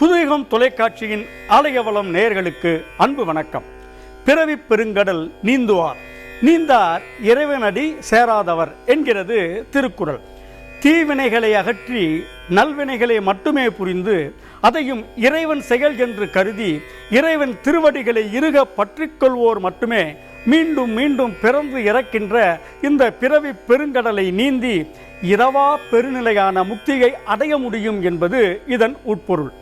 புதுயுகம் தொலைக்காட்சியின் ஆலயவளம் நேயர்களுக்கு அன்பு வணக்கம். பிறவி பெருங்கடல் நீந்துவார். நீந்தார் இறைவனடி சேராதவர் என்கிறது திருக்குறள். தீவினைகளை அகற்றி நல்வினைகளை மட்டுமே புரிந்து அதையும் இறைவன் செயல் என்று கருதி இறைவன் திருவடிகளை இருக பற்றிக்கொள்வோர் மட்டுமே மீண்டும் மீண்டும் பிறந்து இறக்கின்ற இந்த பிறவி பெருங்கடலை நீந்தி இரவா பெருநிலையான முக்தியை அடைய முடியும் என்பது இதன் உட்பொருள்.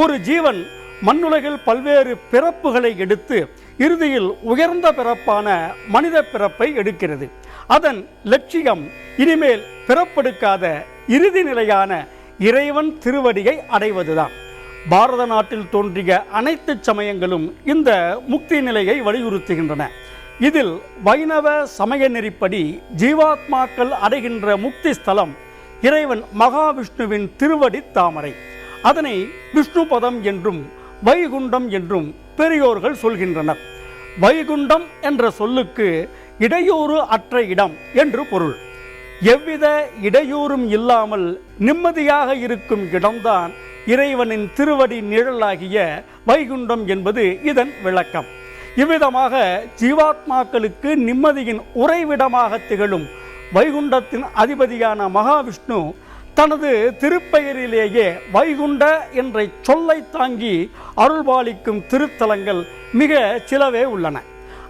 ஒரு ஜீவன் மண்ணுலகில் பல்வேறு பிறப்புகளை எடுத்து இறுதியில் உயர்ந்த பிறப்பான மனித பிறப்பை எடுக்கிறது. அதன் லட்சியம் இனிமேல் பிறப்பெடுக்காத இறுதி நிலையான இறைவன் திருவடியை அடைவதுதான். பாரத நாட்டில் தோன்றிய அனைத்து சமயங்களும் இந்த முக்தி நிலையை வலியுறுத்துகின்றன. இதில் வைணவ சமய நெறிப்படி ஜீவாத்மாக்கள் அடைகின்ற முக்தி ஸ்தலம் இறைவன் மகாவிஷ்ணுவின் திருவடி தாமரை. அதனை விஷ்ணு பதம் என்றும் வைகுண்டம் என்றும் பெரியோர்கள் சொல்கின்றனர். வைகுண்டம் என்ற சொல்லுக்கு இடையூறு அற்ற இடம் என்று பொருள். எவ்வித இடையூறும் இல்லாமல் நிம்மதியாக இருக்கும் இடம்தான் இறைவனின் திருவடி நிழலாகிய வைகுண்டம் என்பது இதன் விளக்கம். இவ்விதமாக ஜீவாத்மாக்களுக்கு நிம்மதியின் உறைவிடமாக திகழும் வைகுண்டத்தின் அதிபதியான மகாவிஷ்ணு தனது திருப்பெயரிலேயே வைகுண்ட என்ற சொல்லை தாங்கி அருள்பாலிக்கும் திருத்தலங்கள் மிக சிலவே உள்ளன.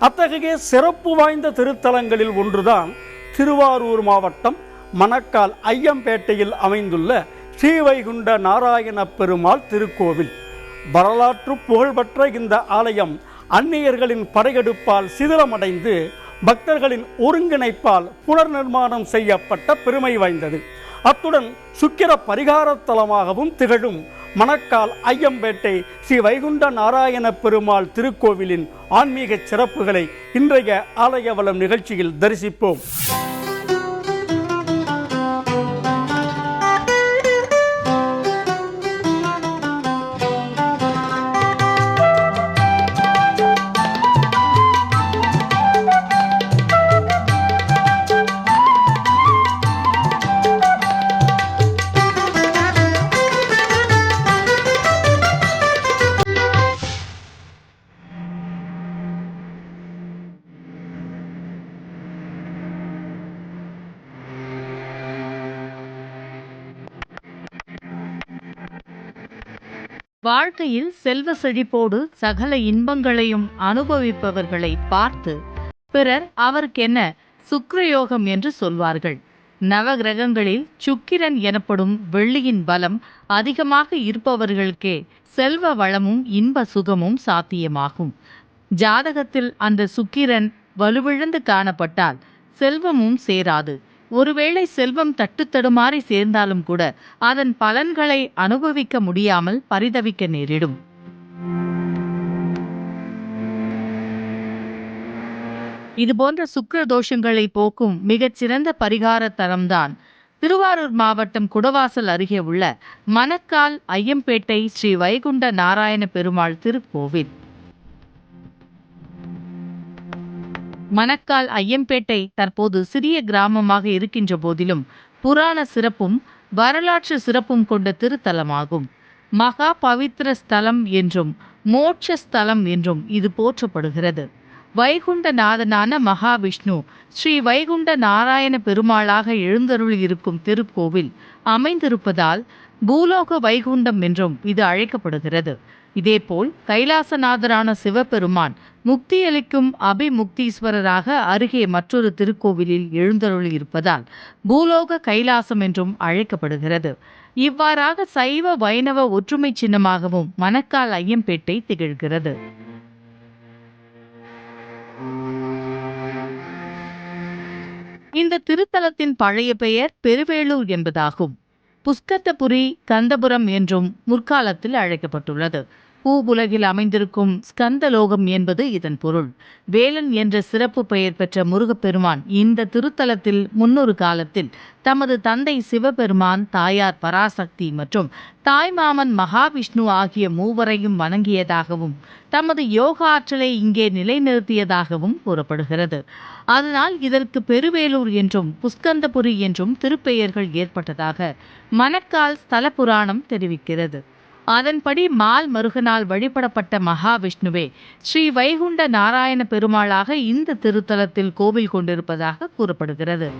அத்தகைய சிறப்பு வாய்ந்த திருத்தலங்களில் ஒன்றுதான் திருவாரூர் மாவட்டம் மணக்கால் ஐயம்பேட்டையில் அமைந்துள்ள ஸ்ரீவைகுண்ட நாராயண பெருமாள் திருக்கோவில். வரலாற்று புகழ்பெற்ற இந்த ஆலயம் அந்நியர்களின் படையெடுப்பால் சிதிலமடைந்து பக்தர்களின் ஒருங்கிணைப்பால் புனர்நிர்மாணம் செய்யப்பட்ட பெருமை வாய்ந்தது. அத்துடன் சுக்கிர பரிகாரத்தலமாகவும் திகழும் மணக்கால் ஐயம்பேட்டை ஸ்ரீ வைகுண்ட நாராயண பெருமாள் திருக்கோவிலின் ஆன்மீக சிறப்புகளை இன்றைய ஆலயவளம் நிகழ்ச்சியில் தரிசிப்போம். வாழ்க்கையில் செல்வ செழிப்போடு சகல இன்பங்களையும் அனுபவிப்பவர்களை பார்த்து பிறர் அவருக்கென்ன சுக்ரயோகம் என்று சொல்வார்கள். நவகிரகங்களில் சுக்கிரன் எனப்படும் வெள்ளியின் பலம் அதிகமாக இருப்பவர்களுக்கே செல்வ வளமும் இன்ப சுகமும் சாத்தியமாகும். ஜாதகத்தில் அந்த சுக்கிரன் வலுவிழந்து காணப்பட்டால் செல்வமும் சேராது. ஒருவேளை செல்வம் தட்டுத்தடுமாறி சேர்ந்தாலும் கூட அதன் பலன்களை அனுபவிக்க முடியாமல் பரிதவிக்க நேரிடும். இதுபோன்ற சுக்கர தோஷங்களை போக்கும் மிகச்சிறந்த பரிகார தரம்தான். திருவாரூர் மாவட்டம் குடவாசல் அருகே உள்ள மணக்கால் ஐயம்பேட்டை ஸ்ரீ வைகுண்ட நாராயண பெருமாள் திருக்கோவில். மணக்கால் ஐயம்பேட்டை தற்போது சிறிய கிராமமாக இருக்கின்ற போதிலும் புராண சிறப்பும் வரலாற்று சிறப்பும் கொண்ட திருத்தலமாகும். மகா பவித்திர ஸ்தலம் என்றும் மோட்ச ஸ்தலம் என்றும் இது போற்றப்படுகிறது. வைகுண்ட நாதனான மகாவிஷ்ணு ஸ்ரீ வைகுண்ட நாராயண பெருமாளாக எழுந்தருள் இருக்கும் திருக்கோவில் அமைந்திருப்பதால் பூலோக வைகுண்டம் என்றும் இது அழைக்கப்படுகிறது. இதேபோல் கைலாசநாதரான சிவபெருமான் முக்தியளிக்கும் அபிமுக்தீஸ்வரராக அருகே மற்றொரு திருக்கோவிலில் எழுந்தருள் இருப்பதால் பூலோக கைலாசம் என்றும் அழைக்கப்படுகிறது. இவ்வாறாக சைவ வைணவ ஒற்றுமை சின்னமாகவும் மணக்கால் ஐயம்பேட்டை திகழ்கிறது. இந்த திருத்தலத்தின் பழைய பெயர் பெருவேளூர் என்பதாகும். புஷ்கத்தபுரி கந்தபுரம் என்றும் முற்காலத்தில் அழைக்கப்பட்டுள்ளது. பூவுலகில் அமைந்திருக்கும் ஸ்கந்தலோகம் என்பது இதன் பொருள். வேலன் என்ற சிறப்பு பெயர் பெற்ற முருகப்பெருமான் இந்த திருத்தலத்தில் முன்னொரு காலத்தில் தமது தந்தை சிவபெருமான் தாயார் பராசக்தி மற்றும் தாய்மாமன் மகாவிஷ்ணு ஆகிய மூவரையும் வணங்கியதாகவும் தமது யோக ஆற்றலை இங்கே நிலைநிறுத்தியதாகவும் கூறப்படுகிறது. அதனால் இதற்கு பெருவேலூர் என்றும் புஸ்கந்தபுரி என்றும் திருப்பெயர்கள் ஏற்பட்டதாக மணக்கால் ஸ்தல புராணம் தெரிவிக்கிறது. அதன்படி மால் மருகனால் வழிபடப்பட்ட மகாவிஷ்ணுவே ஸ்ரீ வைகுண்ட நாராயண பெருமாளாக இந்த திருத்தலத்தில் கோவில் கொண்டிருப்பதாக கூறப்படுகிறது.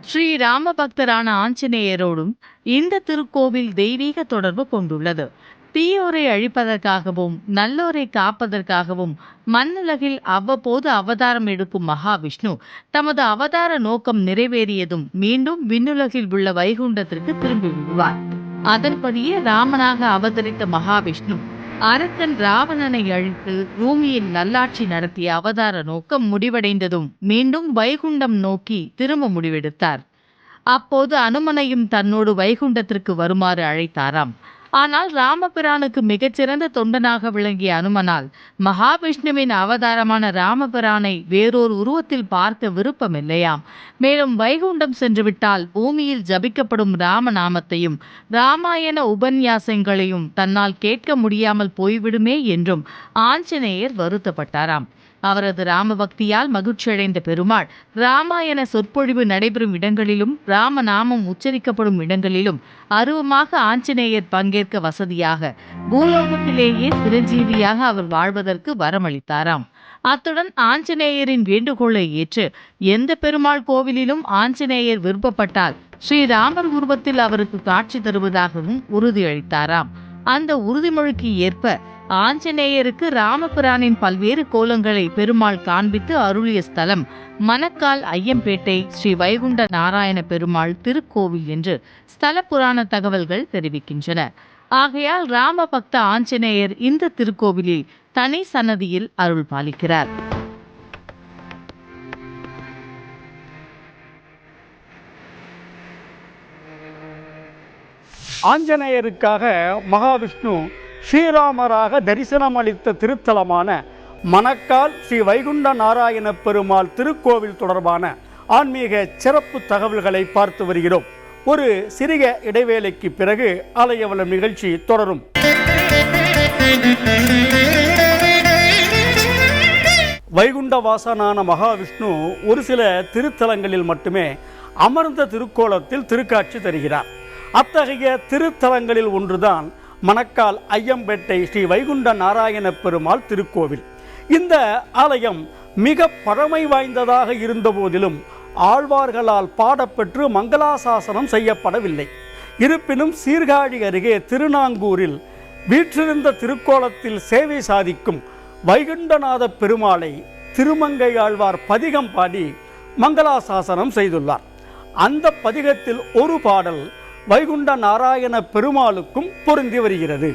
ஸ்ரீ ராம பக்தரான ஆஞ்சநேயரோடும் இந்த திருக்கோவில் தெய்வீக தொடர்பு கொண்டுள்ளது. தீயோரை அழிப்பதற்காகவும் நல்லோரை காப்பதற்காகவும் மண்ணுலகில் அவ்வப்போது அவதாரம் எடுக்கும் மகாவிஷ்ணு தமது அவதார நோக்கம் நிறைவேறியதும் மீண்டும் விண்ணுலகில் உள்ள வைகுண்டத்திற்கு திரும்பி விடுவார் அதன்படியே ராமனாக அவதரித்த மகாவிஷ்ணு அரக்கன் ராவணனை அழித்து பூமியில் நல்லாட்சி நடத்திய அவதார நோக்கம் முடிவடைந்ததும் மீண்டும் வைகுண்டம் நோக்கி திரும்ப முடிவெடுத்தார். அப்போது அனுமனையும் தன்னோடு வைகுண்டத்திற்கு வருமாறு அழைத்தாராம். ஆனால் ராமபிரானுக்கு மிகச்சிறந்த தொண்டனாக விளங்கிய அனுமனால் மகாவிஷ்ணுவின் அவதாரமான ராமபிரானை வேறொரு உருவத்தில் பார்க்க விருப்பமில்லையாம் மேலும் வைகுண்டம் சென்றுவிட்டால் பூமியில் ஜபிக்கப்படும் ராமநாமத்தையும் ராமாயண உபன்யாசங்களையும் தன்னால் கேட்க முடியாமல் போய்விடுமே என்றும் ஆஞ்சநேயர் வருத்தப்பட்டாராம். அவரது ராமபக்தியால் மகிழ்ச்சியடைந்த பெருமாள். ராமாயண சொற்பொழிவு நடைபெறும் இடங்களிலும் ராமநாமம் உச்சரிக்கப்படும் இடங்களிலும் அருவமாக ஆஞ்சநேயர் பங்கேற்க வசதியாக பூலோகத்திலேயே சிரஞ்சீவியாக அவர் வாழ்வதற்கு வரமளித்தாராம். அத்துடன் ஆஞ்சநேயரின் வேண்டுகோளை ஏற்று எந்த பெருமாள் கோவிலிலும் ஆஞ்சநேயர் விருப்பப்பட்டால் ஸ்ரீராமர் உருவத்தில் அவருக்கு காட்சி தருவதாகவும் உறுதியளித்தாராம். அந்த உறுதிமொழிக்கு ஏற்ப ஆஞ்சநேயருக்கு ராமபிரானின் பல்வேறு கோலங்களை பெருமாள் காண்பித்து அருளிய ஸ்தலம் மணக்கால் ஐயம்பேட்டை ஸ்ரீ வைகுண்ட நாராயண பெருமாள் திருக்கோவில் என்று ஸ்தல புராண தகவல்கள் தெரிவிக்கின்றன. ஆகையால் ராம பக்த ஆஞ்சநேயர் இந்த திருக்கோவிலில் தனி சன்னதியில் அருள் பாலிக்கிறார். ஆஞ்சநேயருக்காக மகாவிஷ்ணு ஸ்ரீராமராக தரிசனம் அளித்த திருத்தலமான மணக்கால் ஸ்ரீ வைகுண்ட நாராயண பெருமாள் திருக்கோவில் தொடர்பான ஆன்மீக சிறப்பு தகவல்களை பார்த்து வருகிறோம். ஒரு சிறிய இடைவேளைக்கு பிறகு ஆலயவளம் நிகழ்ச்சி தொடரும். வைகுண்ட வாசனான மகாவிஷ்ணு ஒரு சில திருத்தலங்களில் மட்டுமே அமர்ந்த திருக்கோலத்தில் திருக்காட்சி தருகிறார். அத்தகைய திருத்தலங்களில் ஒன்றுதான் மணக்கால் ஐயம்பேட்டை ஸ்ரீ வைகுண்ட நாராயண பெருமாள் திருக்கோவில். இந்த ஆலயம் மிக பழமை வாய்ந்ததாக இருந்தபோதிலும் ஆழ்வார்களால் பாடப்பெற்று மங்களாசாசனம் செய்யப்படவில்லை. இருப்பினும் சீர்காழி அருகே திருநாங்கூரில் வீற்றிருந்த திருக்கோலத்தில் சேவை சாதிக்கும் வைகுண்டநாத பெருமாளை திருமங்கையாழ்வார் பதிகம் பாடி மங்களாசாசனம் செய்துள்ளார். அந்த பதிகத்தில் ஒரு பாடல் வைகுண்ட நாராயண பெருமாளுக்கும் பொருந்தி வருகிறது.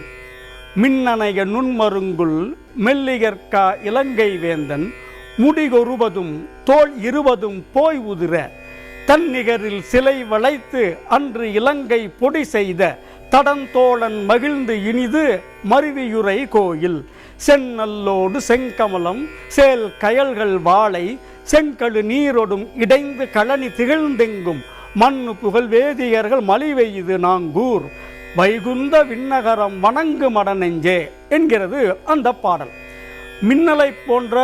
மின்னணைய நுண்மருங்குள் மெல்லியற்கா இலங்கை வேந்தன் முடிகொருவதும் தோல் இருவதும் போய் உதிர தன்னிகரில் சிலை வளைத்து அன்று இலங்கை பொடி செய்த தடந்தோழன் மகிழ்ந்து இனிது மருவியுரை கோயில் செந்நல்லோடு செங்கமலம் சேல் கயல்கள் வாழை செங்கழு நீரொடும் இடைந்து களனி திகழ்ந்தெங்கும் மண்ணு புகழ் வேதியர்கள் மலிவெய்து நாங்கூர். வைகுந்த விண்ணகரம் வணங்கு மடநெஞ்சே என்கிறது அந்த பாடல். மின்னலை போன்ற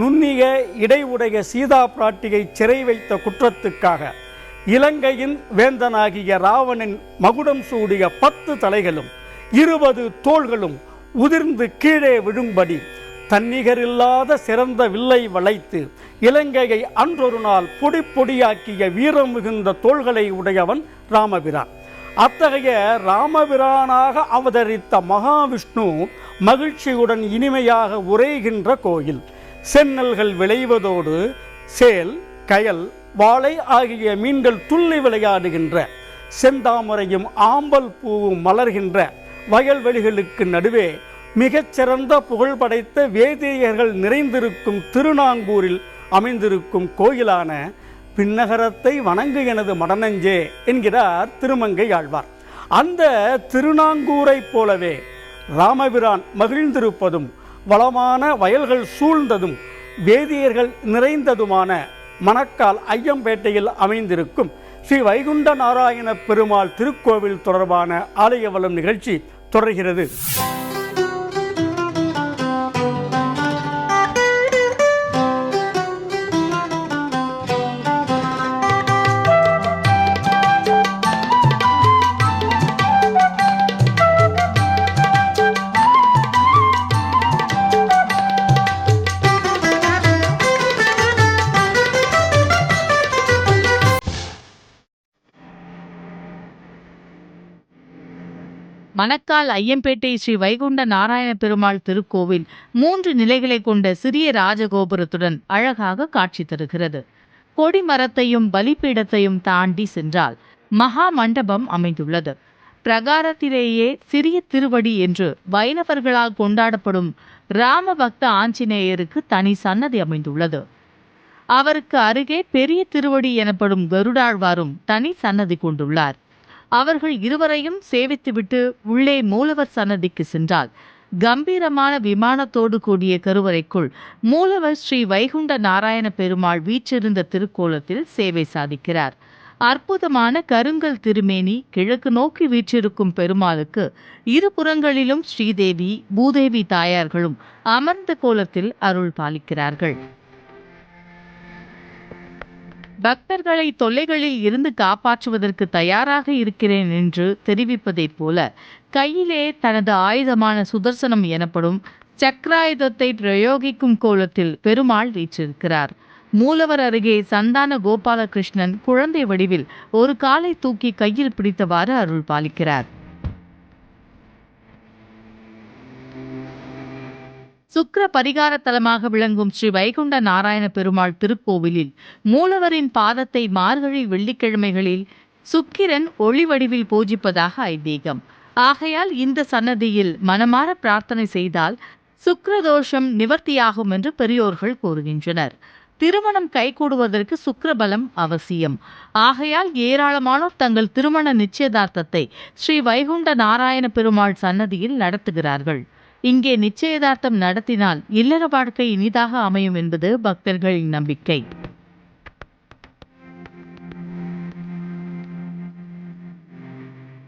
நுண்ணிய இடைவுடைய சீதா பிராட்டியை சிறை வைத்த குற்றத்துக்காக இலங்கையின் வேந்தனாகிய ராவணன் மகுடம் சூடிய பத்து தலைகளும் இருபது தோள்களும் உதிர்ந்து கீழே விழும்படி தன்னிகரில்லாத சிறந்த வில்லை வளைத்து இலங்கையை அன்றொரு நாள் பொடி பொடியாக்கிய வீரம் மிகுந்த தோள்களை உடையவன் ராமபிரான் அத்தகைய ராமபிரானாக அவதரித்த மகாவிஷ்ணு மகிழ்ச்சியுடன் இனிமையாக உரைகின்ற கோயில். சென்னல்கள் விளைவதோடு சேல் கயல் வாழை ஆகிய மீன்கள் துள்ளி விளையாடுகின்ற செந்தாமரையும் ஆம்பல் பூவும் மலர்கின்ற வயல்வெளிகளுக்கு நடுவே மிகச்சிறந்த புகழ் படைத்த வேதியர்கள் நிறைந்திருக்கும் திருநாங்கூரில் அமைந்திருக்கும் கோயிலான பின்னகரத்தை வணங்கு எனது மடனஞ்சே என்கிறார் திருமங்கை ஆழ்வார். அந்த திருநாங்கூரைப் போலவே ராமபிரான் மகிழ்ந்திருப்பதும் வளமான வயல்கள் சூழ்ந்ததும் வேதியர்கள் நிறைந்ததுமான மணக்கால் ஐயம்பேட்டையில் அமைந்திருக்கும் ஸ்ரீ வைகுண்ட நாராயண பெருமாள் திருக்கோவில் தொடர்பான ஆலயவலம் நிகழ்ச்சி தொடர்கிறது. மணக்கால் ஐயம்பேட்டை ஸ்ரீ வைகுண்ட நாராயண பெருமாள் திருக்கோவில் மூன்று நிலைகளை கொண்ட சிறிய ராஜகோபுரத்துடன் அழகாக காட்சி தருகிறது. கொடிமரத்தையும் பலிபீடத்தையும் தாண்டி சென்றால் மகா மண்டபம் அமைந்துள்ளது. பிரகாரத்திலேயே சிறிய திருவடி என்று வைணவர்களால் கொண்டாடப்படும் ராமபக்த ஆஞ்சநேயருக்கு தனி சன்னதி அமைந்துள்ளது. அவருக்கு அருகே பெரிய திருவடி எனப்படும் கருடாழ்வாரும் தனி சன்னதி கொண்டுள்ளார். அவர்கள் இருவரையும் சேவித்துவிட்டு உள்ளே மூலவர் சன்னதிக்கு சென்றால் கம்பீரமான விமானத்தோடு கூடிய கருவறைக்குள் மூலவர் ஸ்ரீ வைகுண்ட நாராயண பெருமாள் வீற்றிருந்த திருக்கோலத்தில் சேவை சாதிக்கிறார். அற்புதமான கருங்கல் திருமேனி கிழக்கு நோக்கி வீற்றிருக்கும் பெருமாளுக்கு இருபுறங்களிலும் ஸ்ரீதேவி பூதேவி தாயார்களும் அமர்ந்த கோலத்தில் அருள் பாலிக்கிறார்கள். பக்தர்களை தொல்லைகளில் இருந்து காப்பாற்றுவதற்கு தயாராக இருக்கிறேன் என்று தெரிவிப்பதைப் போல கையிலே தனது ஆயுதமான சுதர்சனம் எனப்படும் சக்கராயுதத்தை பிரயோகிக்கும் கோலத்தில் பெருமாள் வீற்றிருக்கிறார். மூலவர் அருகே சந்தான கோபாலகிருஷ்ணன் குழந்தை வடிவில் ஒரு காலை தூக்கி கையில் பிடித்தவாறு அருள் பாலிக்கிறார். சுக்கர பரிகார தலமாக விளங்கும் ஸ்ரீ வைகுண்ட நாராயண பெருமாள் திருக்கோவிலில் மூலவரின் பாதத்தை மார்கழி வெள்ளிக்கிழமைகளில் சுக்கிரன் ஒளி வடிவில் பூஜிப்பதாக ஐதீகம். ஆகையால் இந்த சன்னதியில் மனமாற பிரார்த்தனை செய்தால் சுக்கரதோஷம் நிவர்த்தியாகும் என்று பெரியோர்கள் கூறுகின்றனர். திருமணம் கைகூடுவதற்கு சுக்கரபலம் அவசியம். ஆகையால் ஏராளமானோர் தங்கள் திருமண நிச்சயதார்த்தத்தை ஸ்ரீ வைகுண்ட நாராயண பெருமாள் சன்னதியில் நடத்துகிறார்கள். இங்கே நிச்சயதார்த்தம் நடத்தினால் இல்லற வாழ்க்கை இனிதாக அமையும் என்பது பக்தர்களின் நம்பிக்கை.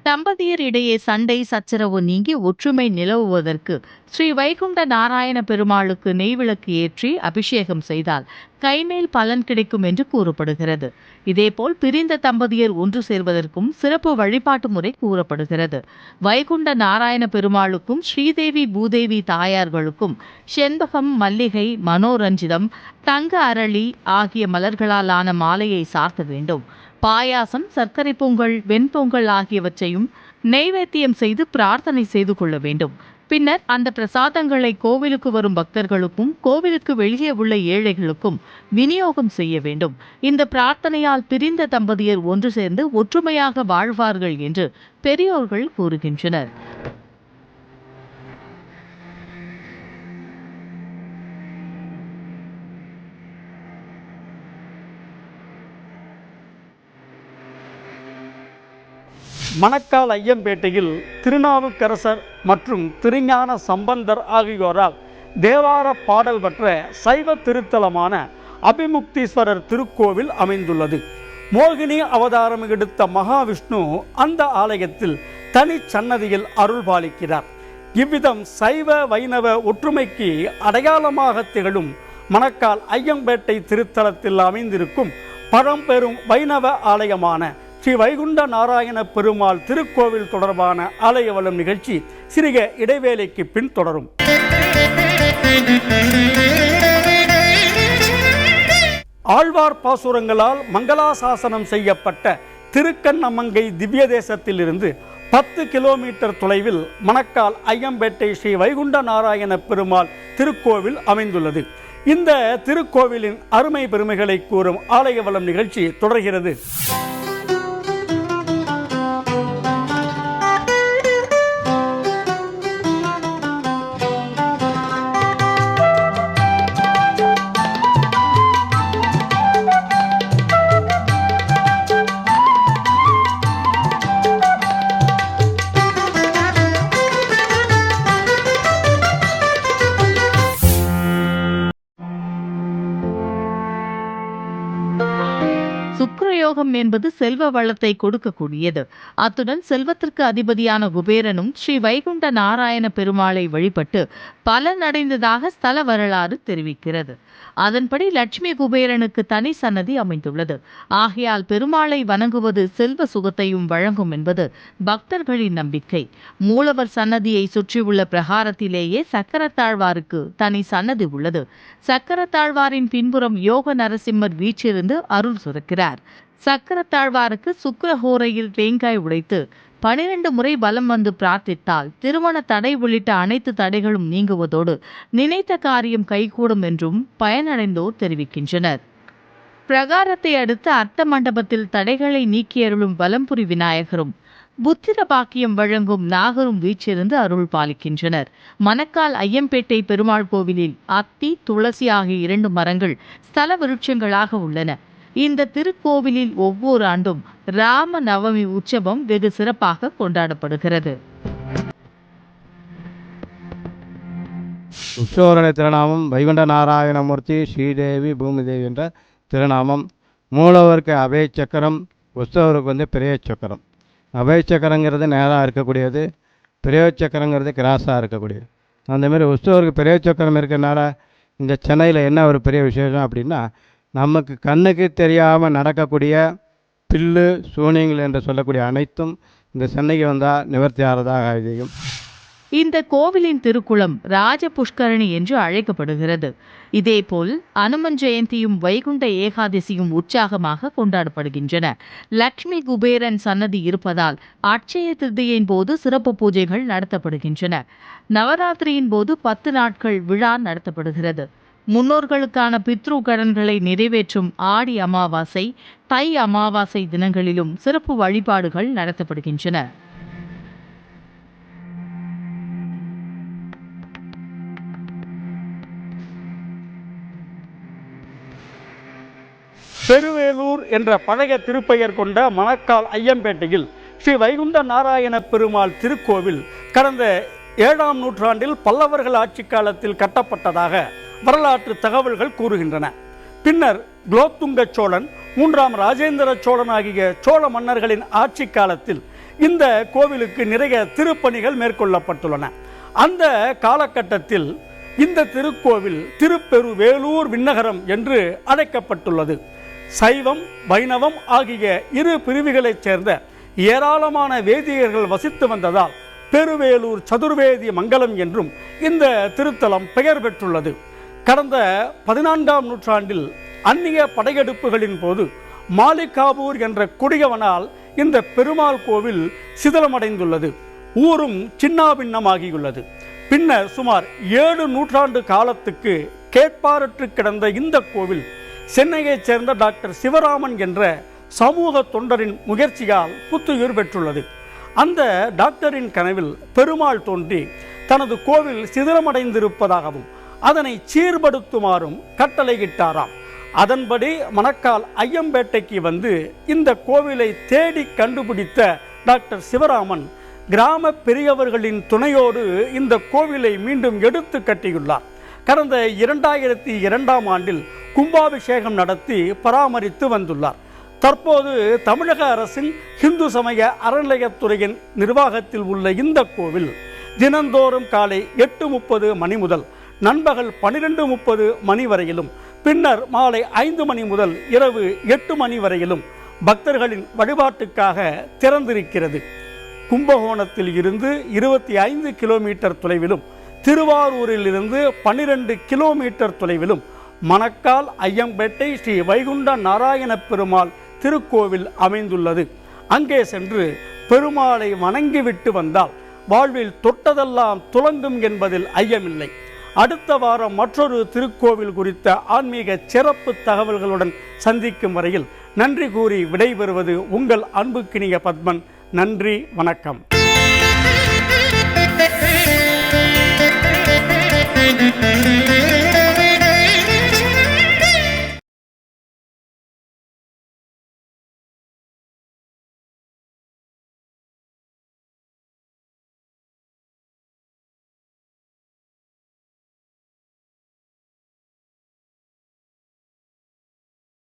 தம்பதியர் இடையே சண்டை சச்சரவு நீங்கி ஒற்றுமை நிலவுவதற்கு ஸ்ரீ வைகுண்ட நாராயண பெருமாளுக்கு நெய்விளக்கு ஏற்றி அபிஷேகம் செய்தால் கைமேல் பலன் கிடைக்கும் என்று கூறப்படுகிறது. இதேபோல் பிரிந்த தம்பதியர் ஒன்று சேர்வதற்கும் சிறப்பு வழிபாட்டு முறை கூறப்படுகிறது. வைகுண்ட நாராயண பெருமாளுக்கும் ஸ்ரீதேவி பூதேவி தாயார்களுக்கும் செண்பகம் மல்லிகை மனோரஞ்சிதம் தங்க அரளி ஆகிய மலர்களால் ஆன மாலையை சார்த்த வேண்டும். பாயாசம் சர்க்கரை பொங்கல் வெண்பொங்கல் ஆகியவற்றையும் நெய்வேத்தியம் செய்து பிரார்த்தனை செய்து கொள்ள வேண்டும். பின்னர் அந்த பிரசாதங்களை கோவிலுக்கு வரும் பக்தர்களுக்கும் கோவிலுக்கு வெளியே உள்ள ஏழைகளுக்கும் விநியோகம் செய்ய வேண்டும். இந்த பிரார்த்தனையால் பிரிந்த தம்பதியர் ஒன்று சேர்ந்து ஒற்றுமையாக வாழ்வார்கள் என்று பெரியோர்கள் கூறுகின்றனர். மணக்கால் ஐயம்பேட்டையில் திருநாவுக்கரசர் மற்றும் திருஞான சம்பந்தர் ஆகியோரால் தேவார பாடல் பெற்ற சைவ திருத்தலமான அபிமுக்தீஸ்வரர் திருக்கோவில் அமைந்துள்ளது. மோகினி அவதாரம் எடுத்த மகாவிஷ்ணு அந்த ஆலயத்தில் தனி சன்னதியில் அருள் பாலிக்கிறார். இவ்விதம் சைவ வைணவ ஒற்றுமைக்கு அடையாளமாக திகழும் மணக்கால் ஐயம்பேட்டை திருத்தலத்தில் அமைந்திருக்கும் பழம்பெரும் வைணவ ஆலயமான ஸ்ரீ வைகுண்ட நாராயண பெருமாள் திருக்கோவில் தொடர்பான ஆலயவளம் நிகழ்ச்சி சிறிய இடைவேளைக்கு பின் தொடரும். ஆழ்வார் பாசுரங்களால் மங்களாசாசனம் செய்யப்பட்ட திருக்கண்ணமங்கை திவ்ய தேசத்திலிருந்து பத்து கிலோமீட்டர் தொலைவில் மணக்கால் ஐயம்பேட்டை ஸ்ரீ வைகுண்ட நாராயண பெருமாள் திருக்கோவில் அமைந்துள்ளது. இந்த திருக்கோவிலின் அருமை பெருமைகளை கூறும் ஆலயவளம் நிகழ்ச்சி தொடர்கிறது. என்பது செல்வ வளத்தை கொடுக்கக்கூடியது. அத்துடன் செல்வத்திற்கு அதிபதியான குபேரனும் ஸ்ரீ வைகுண்ட நாராயண பெருமாளை வழிபட்டு பலனடைந்ததாக ஸ்தல வரலாறு தெரிவிக்கிறது. அதன்படி லட்சுமி குபேரனுக்கு தனி சன்னதி அமைந்துள்ளது. ஆகையால் பெருமாளை வணங்குவது செல்வ சுகத்தையும் வழங்கும் என்பது பக்தர்களின் நம்பிக்கை. மூலவர் சன்னதியை சுற்றியுள்ள பிரகாரத்திலேயே சக்கரத்தாழ்வாருக்கு தனி சன்னதி உள்ளது. சக்கரத்தாழ்வாரின் பின்புறம் யோக நரசிம்மர் வீச்சிருந்து அருள் சுரக்கிறார். சக்கரத்தாழ்வாருக்கு சுக்கரஹோரையில் தேங்காய் உடைத்து பனிரெண்டு முறை பலம் வந்து பிரார்த்தித்தால் திருமண தடை உள்ளிட்ட அனைத்து தடைகளும் நீங்குவதோடு நினைத்த காரியம் கைகூடும் என்றும் பயனடைந்தோர் தெரிவிக்கின்றனர். பிரகாரத்தை அடுத்து அர்த்த மண்டபத்தில் தடைகளை நீக்கியருளும் வலம்புரி விநாயகரும் புத்திர பாக்கியம் வழங்கும் நாகரும் வீச்சிருந்து அருள் பாலிக்கின்றனர். மணக்கால் ஐயம்பேட்டை பெருமாள் கோவிலில் அத்தி துளசி ஆகிய இரண்டு மரங்கள் ஸ்தல விருட்சங்களாக உள்ளன. இந்த திருக்கோவிலில் ஒவ்வொரு ஆண்டும் ராம நவமி உற்சவம் வெகு சிறப்பாக கொண்டாடப்படுகிறது. உற்சவருடைய திருநாமம் வைகுண்ட நாராயணமூர்த்தி ஸ்ரீதேவி பூமிதேவி என்ற திருநாமம். மூலவருக்கு அபய சக்கரம் உற்சவருக்கு வந்து பிரிய சக்கரம் அபய சக்கரங்கிறது நேராக இருக்கக்கூடியது பிரிய சக்கரங்கிறது கிராஸாக இருக்கக்கூடியது. அந்தமாரி உற்சவருக்கு பிரிய சக்கரம் இருக்கிறனால இந்த சென்னையில் என்ன ஒரு பெரிய விசேஷம் அப்படின்னா நமக்கு கண்ணுக்கு தெரியாமல் நடக்கக்கூடிய பில்லு சூனியங்கள் என்று சொல்லக்கூடிய அனைத்தும் இந்த சென்னைக்கு வந்தால் நிவர்த்தி ஆகிறதாக செய்யும் இந்த கோவிலின் திருக்குளம் ராஜ புஷ்கரணி என்று அழைக்கப்படுகிறது. இதேபோல் அனுமன் ஜெயந்தியும் வைகுண்ட ஏகாதசியும் உற்சாகமாக கொண்டாடப்படுகின்றன. லக்ஷ்மி குபேரன் சன்னதி இருப்பதால் அட்சய திருதியின் போது சிறப்பு பூஜைகள் நடத்தப்படுகின்றன. நவராத்திரியின் போது பத்து நாட்கள் விழா நடத்தப்படுகிறது. முன்னோர்களுக்கான பித்ரு கடன்களை நிறைவேற்றும் ஆடி அமாவாசை தை அமாவாசை தினங்களிலும் சிறப்பு வழிபாடுகள் நடத்தப்படுகின்றன. பெருவேலூர் என்ற பழைய திருப்பெயர் கொண்ட மணக்கால் ஐயம்பேட்டையில் ஸ்ரீ வைகுண்ட நாராயண பெருமாள் திருக்கோவில் கடந்த ஏழாம் நூற்றாண்டில் பல்லவர்கள் ஆட்சி காலத்தில் கட்டப்பட்டதாக வரலாற்று தகவல்கள் கூறுகின்றன. பின்னர் குலோத்துங்க சோழன் மூன்றாம் ராஜேந்திர சோழன் ஆகிய சோழ மன்னர்களின் ஆட்சி காலத்தில் இந்த கோவிலுக்கு நிறைய திருப்பணிகள் மேற்கொள்ளப்பட்டுள்ளன. அந்த காலகட்டத்தில் இந்த திருக்கோவில் திருப்பெருவேலூர் விண்ணகரம் என்று அழைக்கப்பட்டுள்ளது. சைவம் வைணவம் ஆகிய இரு பிரிவுகளைச் சேர்ந்த ஏராளமான வேதியர்கள் வசித்து வந்ததால் பெருவேலூர் சதுர்வேதி மங்கலம் என்றும் இந்த திருத்தலம் பெயர் பெற்றுள்ளது. கடந்த பதினான்காம் நூற்றாண்டில் அந்நிய படையெடுப்புகளின் போது மாலிகாபூர் என்ற குடியவனால் இந்த பெருமாள் கோவில் சிதலமடைந்துள்ளது. ஊரும் சின்னாபின்னமாகியுள்ளது. பின்னர் சுமார் ஏழு நூற்றாண்டு காலத்துக்கு கேட்பாரற்று கிடந்த இந்த கோவில் சென்னையைச் சேர்ந்த டாக்டர் சிவராமன் என்ற சமூக தொண்டரின் முயற்சியால் புத்துயிர் பெற்றுள்ளது. அந்த டாக்டரின் கனவில் பெருமாள் தோன்றி தனது கோவில் சிதிலமடைந்திருப்பதாகவும் அதனை சீர்படுத்துமாறும் கட்டளையிட்டாராம். அதன்படி மணக்கால் ஐயம்பேட்டைக்கு வந்து இந்த கோவிலை தேடி கண்டுபிடித்த டாக்டர் சிவராமன் கிராம பெரியவர்களின் துணையோடு இந்த கோவிலை மீண்டும் எடுத்து கட்டியுள்ளார். கடந்த இரண்டாயிரத்தி இரண்டாம் ஆண்டில் கும்பாபிஷேகம் நடத்தி பராமரித்து வந்துள்ளார். தற்போது தமிழக அரசின் இந்து சமய அறநிலையத்துறையின் நிர்வாகத்தில் உள்ள இந்த கோவில் தினந்தோறும் காலை எட்டு முப்பது மணி முதல் நண்பகல் பன்னிரெண்டு முப்பது மணி வரையிலும் பின்னர் மாலை ஐந்து மணி முதல் இரவு எட்டு மணி வரையிலும் பக்தர்களின் வழிபாட்டுக்காக திறந்திருக்கிறது. கும்பகோணத்தில் இருந்து இருபத்தி ஐந்து கிலோமீட்டர் தொலைவிலும் திருவாரூரில் இருந்து பன்னிரண்டு கிலோமீட்டர் தொலைவிலும் மணக்கால் ஐயம்பேட்டை ஸ்ரீ வைகுண்ட நாராயண பெருமாள் திருக்கோவில் அமைந்துள்ளது. அங்கே சென்று பெருமாளை வணங்கிவிட்டு வந்தால் வாழ்வில் தொட்டதெல்லாம் துலங்கும் என்பதில் ஐயமில்லை. அடுத்த வாரம் மற்றொரு திருக்கோவில் குறித்த ஆன்மீக சிறப்பு தகவல்களுடன் சந்திக்கும் வரையில் நன்றி கூறி விடைபெறுவது உங்கள் அன்புக்கினிய பத்மன் நன்றி வணக்கம் Thank you.